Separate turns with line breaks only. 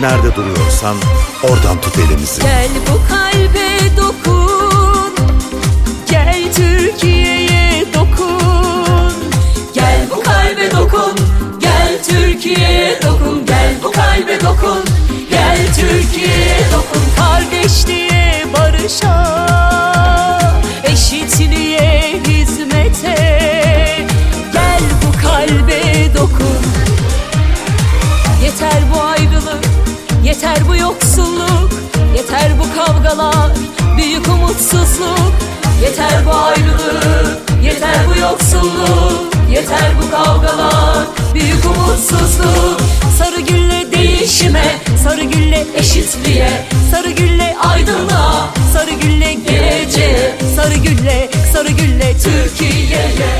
nerede duruyorsan oradan tut elimizi.
Gel bu kalbe dokun. Gel Türkiye'ye dokun. Gel bu kalbe dokun. Gel Türkiye'ye dokun. Gel bu kalbe dokun. Gel Türkiye'ye dokun. Kardeşliğe barışa yoksulluk, yeter bu kavgalar, büyük umutsuzluk. Yeter bu ayrılık, yeter bu yoksulluk, yeter bu kavgalar, büyük umutsuzluk. Sarı gülle değişime, sarı gülle eşitliğe, sarı gülle aydınlığa, sarı gülle geleceğe, sarı gülle, sarı gülle Türkiye'ye.